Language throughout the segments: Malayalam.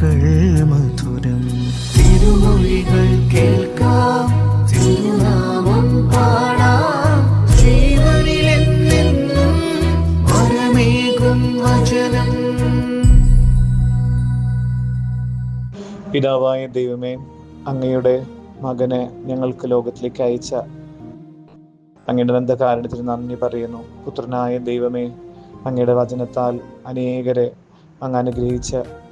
വാക്കുകൾ മധുരം. തിരുമൊഴികൾ കേൾക്കാം തിരുനാമം പാടാം. ജീവനിലെന്നെന്നും വരമേകും വചനം. പിതാവായ ദൈവമേ അങ്ങയുടെ മകനെ ഞങ്ങൾക്ക് ലോകത്തിലേക്ക് അയച്ച അങ്ങയുടെ നന്ദകാരണത്തിന് നന്ദി പറയുന്നു. പുത്രനായ ദൈവമേ അങ്ങയുടെ വചനത്താൽ അനേകരെ അങ്ങ് അനുഗ്രഹിച്ച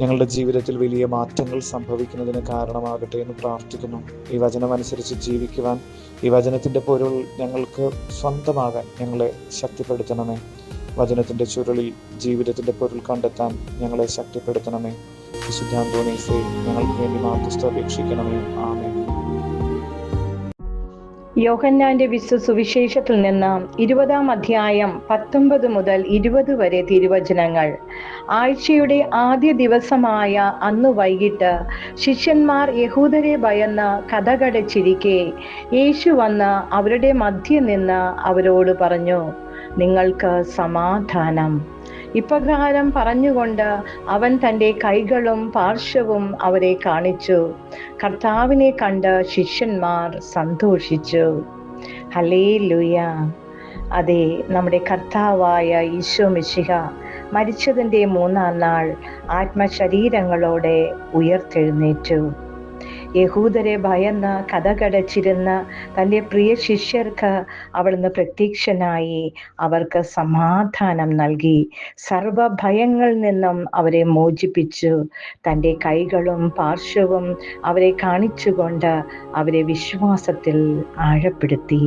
ഞങ്ങളുടെ ജീവിതത്തിൽ വലിയ മാറ്റങ്ങൾ സംഭവിക്കുന്നതിന് കാരണമാകട്ടെ എന്ന് പ്രാർത്ഥിക്കുന്നു. ഈ വചനമനുസരിച്ച് ജീവിക്കുവാൻ ഈ വചനത്തിന്റെ പൊരുൾ ഞങ്ങൾക്ക് സ്വന്തമാകാൻ ഞങ്ങളെ ശക്തിപ്പെടുത്തണമേ. വചനത്തിന്റെ ചുരുളിൽ ജീവിതത്തിന്റെ പൊരുൾ കണ്ടെത്താൻ ഞങ്ങളെ ശക്തിപ്പെടുത്തണമേ. വിശുദ്ധാന്തോണീസെ ഞങ്ങൾക്ക് വേണ്ടി മാധ്യസ്ഥ അപേക്ഷിക്കണമേ. ആമേ യോഹന്നാന്റെ വിശ്വ സുവിശേഷത്തിൽ നിന്ന് ഇരുപതാം അധ്യായം പത്തൊമ്പത് മുതൽ ഇരുപത് വരെ തിരുവചനങ്ങൾ. ആഴ്ചയുടെ ആദ്യ ദിവസമായ അന്ന് വൈകിട്ട് ശിഷ്യന്മാർ യഹൂദരെ ഭയന്ന് കഥകടച്ചിരിക്കെ യേശു വന്ന് അവരുടെ മധ്യ നിന്ന് അവരോട് പറഞ്ഞു നിങ്ങൾക്ക് സമാധാനം. ഇപ്രകാരം പറഞ്ഞുകൊണ്ട് അവൻ തന്റെ കൈകളും പാർശ്വവും അവരെ കാണിച്ചു. കർത്താവിനെ കണ്ട് ശിഷ്യന്മാർ സന്തോഷിച്ചു. ഹലേ ലുയ അതെ നമ്മുടെ കർത്താവായ ഈശോ മിശിഹ മരിച്ചതിന്റെ മൂന്നാം നാൾ ആത്മശരീരങ്ങളോടെ ഉയർത്തെഴുന്നേറ്റു. യഹൂദരെ ഭയന്ന് കഥകടച്ചിരുന്ന തന്റെ പ്രിയ ശിഷ്യർക്ക് അവിടുന്ന് പ്രത്യക്ഷനായി അവർക്ക് സമാധാനം നൽകി. സർവഭയങ്ങളിൽ നിന്നും അവരെ മോചിപ്പിച്ചു. തന്റെ കൈകളും പാർശ്വവും അവരെ കാണിച്ചുകൊണ്ട് അവരെ വിശ്വാസത്തിൽ ആഴപ്പെടുത്തി.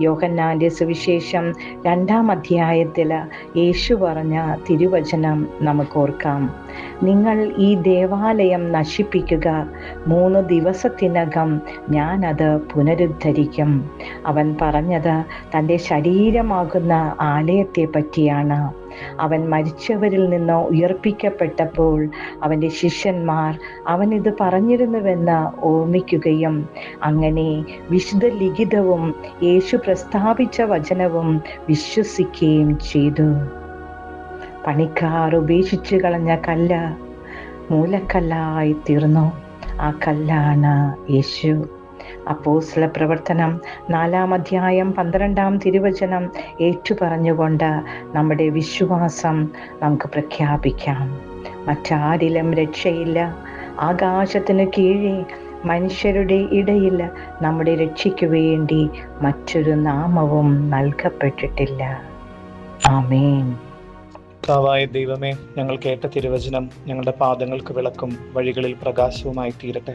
യോഹന്നാന്റെ സുവിശേഷം രണ്ടാം അധ്യായത്തിൽ യേശു പറഞ്ഞ തിരുവചനം നമുക്കോർക്കാം നിങ്ങൾ ഈ ദേവാലയം നശിപ്പിക്കുക. മൂന്ന് ദിവസത്തിനകം ഞാനത് പുനരുദ്ധരിക്കും. അവൻ പറഞ്ഞത് തന്റെ ശരീരമാകുന്ന ആലയത്തെ പറ്റിയാണ് അവൻ മരിച്ചവരിൽ നിന്ന് ഉയർപ്പിക്കപ്പെട്ടപ്പോൾ അവന്റെ ശിഷ്യന്മാർ അവൻ ഇത് പറഞ്ഞിരുന്നുവെന്ന് ഓർമ്മിക്കുകയും അങ്ങനെ വിശുദ്ധ ലിഖിതവും യേശു പ്രസ്താവിച്ച വചനവും വിശ്വസിക്കുകയും ചെയ്തു. പണിക്കാർ ഉപേക്ഷിച്ചു കളഞ്ഞ കല്ല് മൂലക്കല്ലായി തീർന്നു. ആ കല്ലാണ് യേശു. അപ്പോസ്ല പ്രവർത്തനം നാലാം അധ്യായം പന്ത്രണ്ടാം തിരുവചനം ഏറ്റുപറഞ്ഞുകൊണ്ട് നമ്മുടെ വിശ്വാസം നമുക്ക് പ്രഖ്യാപിക്കാം. മറ്റാരിലും രക്ഷയില്ല. ആകാശത്തിന് കീഴേ മനുഷ്യരുടെ ഇടയിൽ നമ്മുടെ രക്ഷയ്ക്ക് വേണ്ടി മറ്റൊരു നാമവും നൽകപ്പെട്ടിട്ടില്ല. ആമേൻ. കർത്താവായ ദൈവമേ ഞങ്ങൾ കേട്ട തിരുവചനം ഞങ്ങളുടെ പാദങ്ങൾക്ക് വിളക്കും വഴികളിൽ പ്രകാശവുമായി തീരട്ടെ.